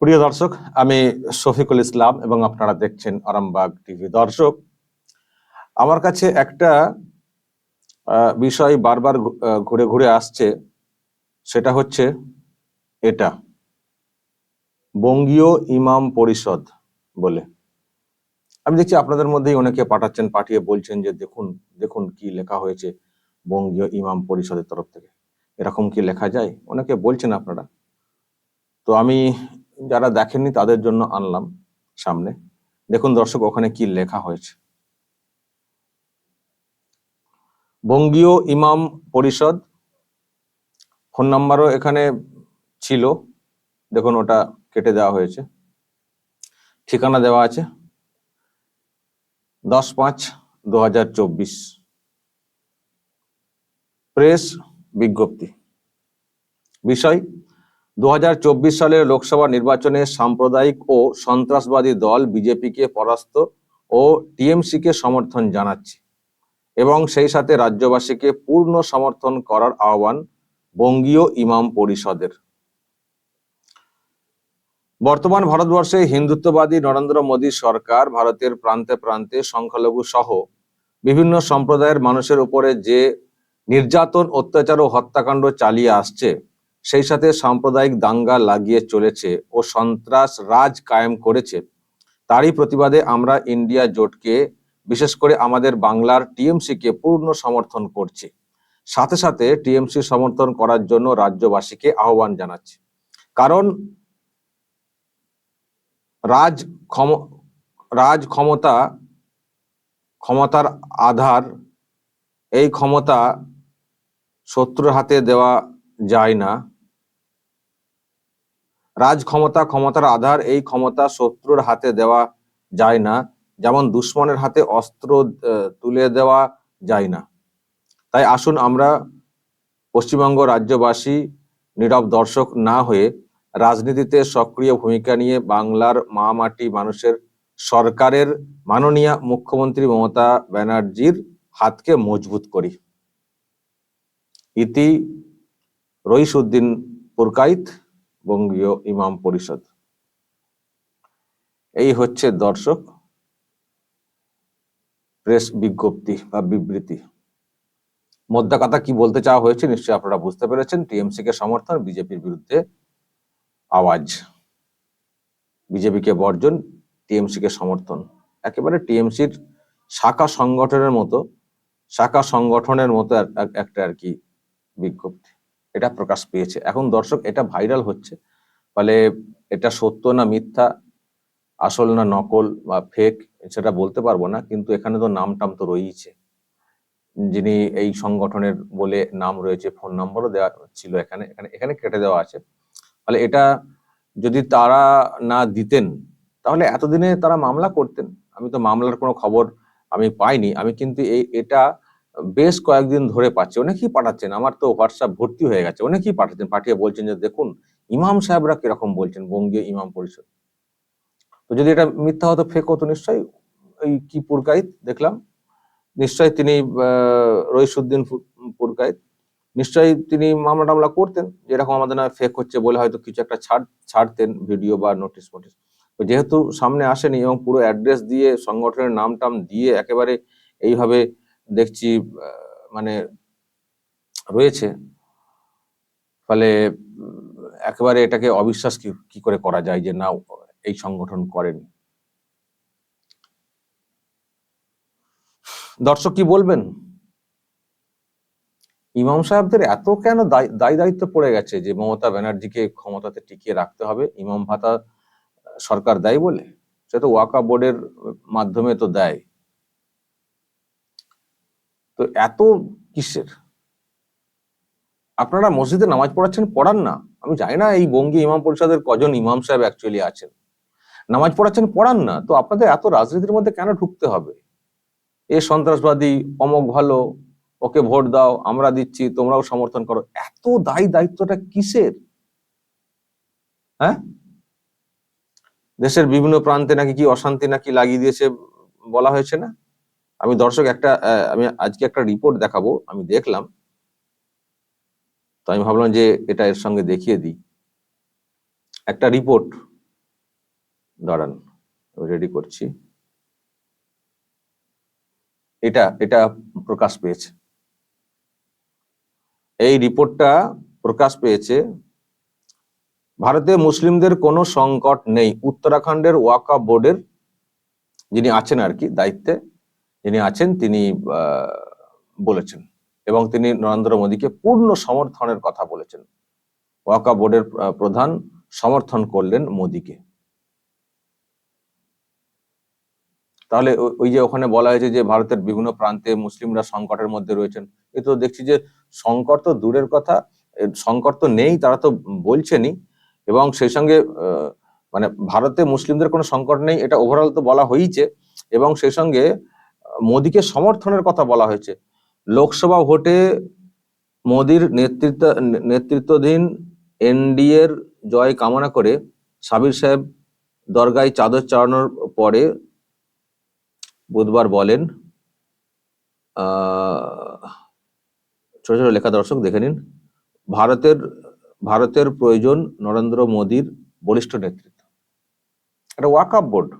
প্রিয় দর্শক, আমি শফিকুল ইসলাম এবং আপনারা দেখছেন আরামবাগ টিভি। দর্শক, আমার কাছে একটা বিষয় বারবার ঘুরে ঘুরে আসছে, সেটা হচ্ছে এটা। বঙ্গীয় ইমাম পরিষদ বলে। আমি দেখছি আপনাদের মধ্যেই অনেকে পাঠাচ্ছেন, পাঠিয়ে বলছেন যে দেখুন দেখুন কি লেখা হয়েছে বঙ্গীয় ইমাম পরিষদের তরফ থেকে। এরকম কি লেখা যায়? অনেকে বলছেন আপনারা। তো আমি যারা দেখেননি তাদের জন্য আনলাম সামনে। দেখুন দর্শক, ওখানে কি লেখা হয়েছে। বঙ্গীয় ইমাম পরিষদ ফোন নাম্বারও এখানে ছিল। দেখুন, ওটা কেটে দেওয়া হয়েছে। ঠিকানা দেওয়া আছে। দশ পাঁচ দু হাজার চব্বিশ। প্রেস বিজ্ঞপ্তি। বিষয় দু হাজার চব্বিশ সালের লোকসভা নির্বাচনে সাম্প্রদায়িক ও সন্ত্রাসবাদী দল বিজেপিকে পরাস্ত ও টিএমসিকে সমর্থন জানাচ্ছে এবং সেই সাথে রাজ্যবাসীকে পূর্ণ সমর্থন করার আহ্বান বঙ্গীয় ইমাম পরিষদের। বর্তমান ভারতবর্ষে হিন্দুত্ববাদী নরেন্দ্র মোদী সরকার ভারতের প্রান্তে প্রান্তে সংখ্যালঘু সহ বিভিন্ন সম্প্রদায়ের মানুষের উপরে যে নির্যাতন, অত্যাচার ও হত্যাকাণ্ড চালিয়ে আসছে সেই সাথে সাম্প্রদায়িক দাঙ্গা লাগিয়ে চলেছে ও সন্ত্রাস রাজ কায়েম করেছে। তারই প্রতিবাদে আমরা ইন্ডিয়া জোটকে, বিশেষ করে আমাদের বাংলার টিএমসি কে পূর্ণ সমর্থন করছি। সাথে সাথে টিএমসি সমর্থন করার জন্য রাজ্যবাসীকে আহ্বান জানাচ্ছি। কারণ রাজ ক্ষম, রাজ ক্ষমতা, ক্ষমতার আধার, এই ক্ষমতা শত্রুর হাতে দেওয়া যায় না। রাজ ক্ষমতা ক্ষমতার আধার, এই ক্ষমতা শত্রুর হাতে দেওয়া যায় না। যেমন দুশ্মনের হাতে অস্ত্র তুলে দেওয়া যায় না। তাই আসুন আমরা পশ্চিমবঙ্গ রাজ্যবাসী, নীরব দর্শক না হয়ে রাজনীতিতে সক্রিয় ভূমিকা নিয়ে বাংলার মা মাটি মানুষের সরকারের মাননীয় মুখ্যমন্ত্রী মমতা ব্যানার্জির হাতকে মজবুত করি। ইতি রইসুদ্দিন পুরকাইত। বঙ্গীয় ইমাম পরিষদ। এই হচ্ছে দর্শক প্রেস বিজ্ঞপ্তি বা বিবৃতি। মোদ্দা কথা কি বলতে চাওয়া হয়েছে নিশ্চয়ই আপনারা বুঝতে পেরেছেন। টিএমসি কে সমর্থন, বিজেপির বিরুদ্ধে আওয়াজ। বিজেপিকে বর্জন টিএমসি কে সমর্থন। একেবারে টিএমসির শাখা সংগঠনের মতো, শাখা সংগঠনের মতো এক- এক- একটা আর কি বিজ্ঞপ্তি। এটা প্রকাশ পেয়েছে। এখন দর্শক, এটা ভাইরাল হচ্ছে। ফলে এটা সত্য না মিথ্যা, আসল না নকল বা ফেক সেটা বলতে পারব না, কিন্তু এখানে তো নাম টাম তো রয়েছে যিনি এই সংগঠনের বলে নাম রয়েছে ফোন নম্বরও দেওয়া ছিল এখানে। এখানে এখানে কেটে দেওয়া আছে। ফলে এটা যদি তারা না দিতেন, তাহলে এতদিনে তারা মামলা করতেন। আমি তো মামলার কোনো খবর আমি পাইনি। আমি কিন্তু এই, এটা বেশ কয়েকদিন ধরে পাচ্ছি। অনেকেই পাঠাচ্ছেন, আমার তো হোয়াটসঅ্যাপ ভর্তি হয়ে গেছে। অনেকেই পাঠাচ্ছেন, পাঠিয়ে বলছেন যে, দেখুন, ইমাম সাহেবরা কীরকম বলছেন, বঙ্গীয় ইমাম পরিষদ? তো যদি এটা মিথ্যা হতো ফেক হতো, নিশ্চয়ই ওই কি পুরকাইত দেখলাম। নিশ্চয়ই তিনি রইসুদ্দিন পুরকাইত নিশ্চয়ই তিনি মামলা টামলা করতেন যেরকম আমাদের নামে ফেক হচ্ছে বলে হয়তো কিছু একটা ছাড়, ছাড়তেন ভিডিও বা নোটিশ ফোটিস। তো যেহেতু সামনে আসেনি এবং পুরো অ্যাড্রেস দিয়ে সংগঠনের নাম টাম দিয়ে একেবারে এইভাবে দেখছি মানে রয়েছে। ফলে একেবারে এটাকে অবিশ্বাস কি করে করা যায় যে না, এই সংগঠন করেন? দর্শক কি বলবেন? ইমাম সাহেবদের এত কেন দায় দায়িত্ব পড়ে গেছে যে মমতা ব্যানার্জিকে ক্ষমতাতে টিকিয়ে রাখতে হবে? ইমাম ভাতা সরকার দেয় বলে? সে তো ওয়াকা বোর্ডের মাধ্যমে তো দেয়। তো এত কিসের? আপনারা মসজিদে নামাজ পড়াচ্ছেন, পড়ান না। আমি জানি না এই বঙ্গী ইমাম পরিষদের কজন ইমাম সাহেব অ্যাকচুয়ালি আছেন। নামাজ পড়াচ্ছেন, পড়ান না। তো আপনাদের এত রাজনীতির মধ্যে কেন ঢুকতে হবে? এ সন্ত্রাসবাদী, অমক ভালো, ওকে ভোট দাও, আমরা দিচ্ছি, তোমরাও সমর্থন করো। এত দায়ী দায়িত্বটা কিসের? হ্যাঁ? দেশের বিভিন্ন প্রান্তে নাকি কি অশান্তি নাকি লাগিয়ে দিয়েছে বলা হয়েছে না? আমি দর্শক একটা আমি আজকে একটা রিপোর্ট দেখাবো, আমি দেখলাম। তো আমি ভাবলাম যে এটা এর সঙ্গে দেখিয়ে দিই। একটা রিপোর্ট দাঁড়ান রেডি করছি। এটা এটা প্রকাশ পেয়েছে। এই রিপোর্টটা প্রকাশ পেয়েছে, ভারতে মুসলিমদের কোনো সংকট নেই। উত্তরাখণ্ডের ওয়াকা বোর্ডের যিনি আছেন আর কি, দায়িত্বে যিনি আছেন, তিনি বলেছেন এবং তিনি নরেন্দ্র মোদীকে পূর্ণ সমর্থনের কথা বলেছেন। ওয়াকা বোর্ডের প্রধান সমর্থন করলেন মোদীকে। তাহলে ওই যে ওখানে বলা হয়েছে যে ভারতের বিভিন্ন প্রান্তে মুসলিমরা সংকটের মধ্যে রয়েছেন। এ তো দেখছি যে সংকট তো দূরের কথা সংকট তো নেই, তারা তো বলছেনই এবং সেই সঙ্গে মানে ভারতে মুসলিমদের কোনো সংকট নেই, এটা ওভারঅল তো বলা হয়েছে এবং সেই সঙ্গে মোদীকে সমর্থনের কথা বলা হয়েছে। লোকসভা ভোটে মোদীর নেতৃত্ব, নেতৃত্বাধীন এনডিএর জয় কামনা করে সাবির সাহেব দরগায় চাদর চড়ানোর পরে বুধবার বলেন ছোট ছোট লেখা দর্শক দেখে নিন, ভারতের ভারতের প্রয়োজন নরেন্দ্র মোদীর বলিষ্ঠ নেতৃত্ব। এটা ওয়াকাপ বোর্ড,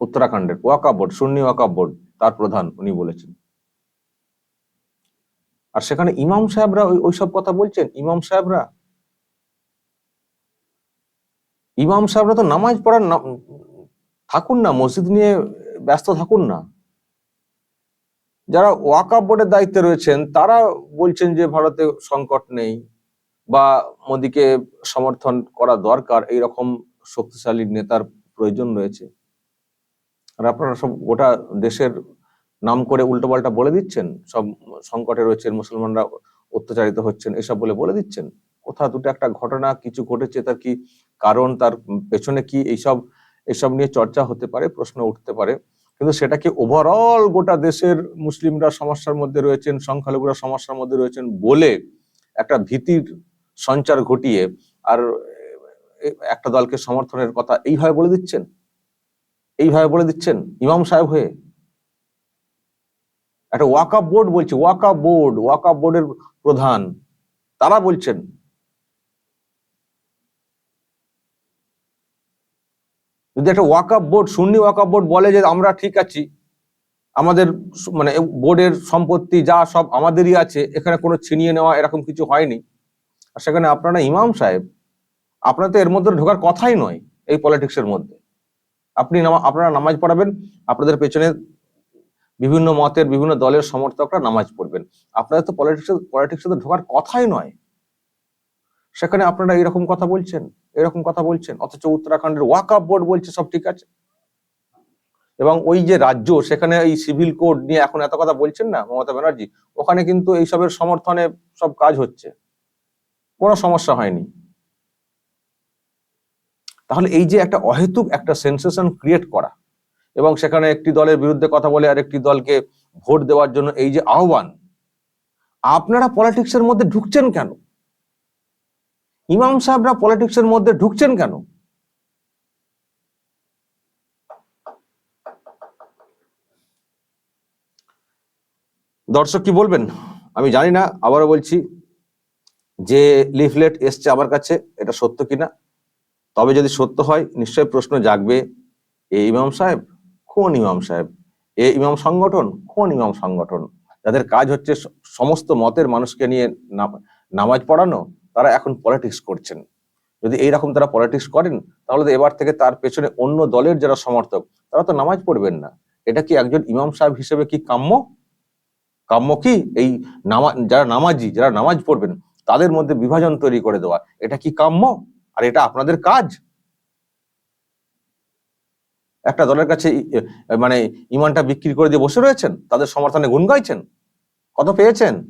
উত্তরাখণ্ডের ওয়াকাপ বোর্ড, সুন্নি ওয়াকাপ বোর্ড। তার প্রধান উনি বলেছেন। আর সেখানে ইমাম সাহেবরা ওই ওইসব কথা বলছেন? ইমাম সাহেবরা? ইমাম সাহেবরা তো নামাজ পড়ার থাকুন না, মসজিদ নিয়ে ব্যস্ত থাকুন না। যারা ওয়াকাপ বোর্ডের দায়িত্বে রয়েছেন, তারা বলছেন যে ভারতে সংকট নেই বা মোদীকে সমর্থন করা দরকার। এই রকম শক্তিশালী নেতার প্রয়োজন রয়েছে। আর আপনারা সব গোটা দেশের নাম করে উল্টোপাল্টা বলে দিচ্ছেন? সব সংকটে রয়েছেন, মুসলমানরা অত্যাচারিত হচ্ছেন, এসব বলে বলে দিচ্ছেন? কোথা দুটো একটা ঘটনা, কিছু ঘটেছে, তার কি কারণ, তার পেছনে কি এইসব, এসব নিয়ে চর্চা হতে পারে, প্রশ্ন উঠতে পারে? কিন্তু সেটাকে ওভারঅল গোটা দেশের মুসলিমরা সমস্যার মধ্যে রয়েছেন, সংখ্যালঘুরা সমস্যার মধ্যে রয়েছেন বলে একটা ভীতির সঞ্চার ঘটিয়ে আর একটা দলকে সমর্থনের কথা এইভাবে বলে দিচ্ছেন? এইভাবে বলে দিচ্ছেন? ইমাম সাহেব হয়ে? একটা ওয়াকাপ বোর্ড বলছে ওয়াকাপ বোর্ড ওয়াকাপ বোর্ডের প্রধান। তারা বলছেন। যদি একটা ওয়াকাপ বোর্ড, সুন্নি ওয়াকাপ বোর্ড বলে যে আমরা ঠিক আছি, আমাদের মানে বোর্ডের সম্পত্তি যা সব আমাদেরই আছে, এখানে কোনো ছিনিয়ে নেওয়া এরকম কিছু হয়নি, আর সেখানে আপনারা ইমাম সাহেব, আপনার তো এর মধ্যে ঢোকার কথাই নয়, এই পলিটিক্সের মধ্যে। আপনি আপনারা নামাজ পড়াবেন, আপনাদের পেছনে বিভিন্ন মতের, বিভিন্ন দলের সমর্থকরা নামাজ পড়বেন। আপনাদের তো পলিটিক্স পলিটিক্সে ঢোকার কথাই নয়। সেখানে আপনারা এরকম কথা বলছেন, এরকম কথা বলছেন, অথচ উত্তরাখণ্ডের ওয়াকআপ বোর্ড বলছে সব ঠিক আছে। এবং ওই যে রাজ্য, সেখানে এই সিভিল কোড নিয়ে এখন এত কথা বলছেন না মমতা ব্যানার্জি? ওখানে কিন্তু এইসবের সমর্থনে সব কাজ হচ্ছে। কোনো সমস্যা হয়নি। তাহলে এই যে একটা অহেতুক একটা সেন্সেশন ক্রিয়েট করা এবং সেখানে একটি দলের বিরুদ্ধে কথা বলে আর একটি দলকে ভোট দেওয়ার জন্য এই যে আহ্বান, আপনারা পলিটিক্সের মধ্যে ঢুকছেন কেন? ইমাম সাহেবরা পলিটিক্সের মধ্যে ঢুকছেন কেন? দর্শক কি বলবেন? আমি জানি না, আবারও বলছি, যে লিফলেট এসছে আমার কাছে, এটা সত্য কিনা? তবে যদি সত্য হয় নিশ্চয়ই প্রশ্ন জাগবে, এ ইমাম সাহেব কোন ইমাম সাহেব? এ ইমাম সংগঠন কোন ইমাম সংগঠন? যাদের কাজ হচ্ছে সমস্ত মতের মানুষকে নিয়ে নামাজ পড়ানো, তারা এখন পলিটিক্স করছেন। যদি এইরকম তারা পলিটিক্স করেন, তাহলে তো এবার থেকে তার পেছনে অন্য দলের যারা সমর্থক, তারা তো নামাজ পড়বেন না। এটা কি একজন ইমাম সাহেব হিসেবে কি কাম্য? কাম্য কি? এই নামা, যারা নামাজি, যারা নামাজ পড়বেন, তাদের মধ্যে বিভাজন তৈরি করে দেওয়া, এটা কি কাম্য? আর এটা আপনাদের কাজ। একটা দলের কাছে মানে ইমানটা বিক্রি করে দিয়ে বসে রয়েছেন, তাদের সমর্থনে গুণ গাইছেন, কত পেয়েছেন?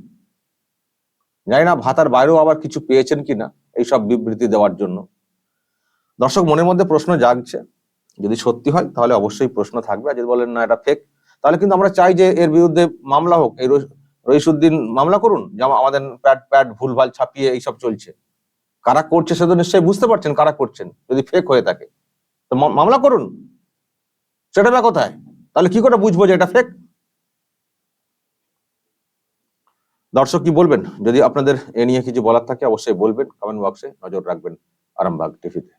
জানি না, ভাতার বাইরেও আবার কিছু পেয়েছেন কিনা এইসব বিবৃতি দেওয়ার জন্য। দর্শক, মনের মধ্যে প্রশ্ন জাগছে, যদি সত্যি হয়, তাহলে অবশ্যই প্রশ্ন থাকবে, আর যদি বলেন না, এটা ফেক তাহলে কিন্তু আমরা চাই যে এর বিরুদ্ধে মামলা হোক, এই রইস- রইসুদ্দিন মামলা করুন যেমন আমাদের প্যাট প্যাট ভুলভাল ছাপিয়ে এইসব চলছে। কারা করছে সে তো নিশ্চয়ই বুঝতে পারছেন কারা করছেন, যদি ফেক হয়ে থাকে। তো মামলা করুন। সেটা বা কোথায়? তাহলে কি করে বুঝব যে এটা ফেক দর্শক কি বলবেন? যদি আপনাদের এ নিয়ে কিছু বলার থাকে, অবশ্যই বলবেন। কমেন্ট বক্সে নজর রাখবেন আরামবাগ টিভিতে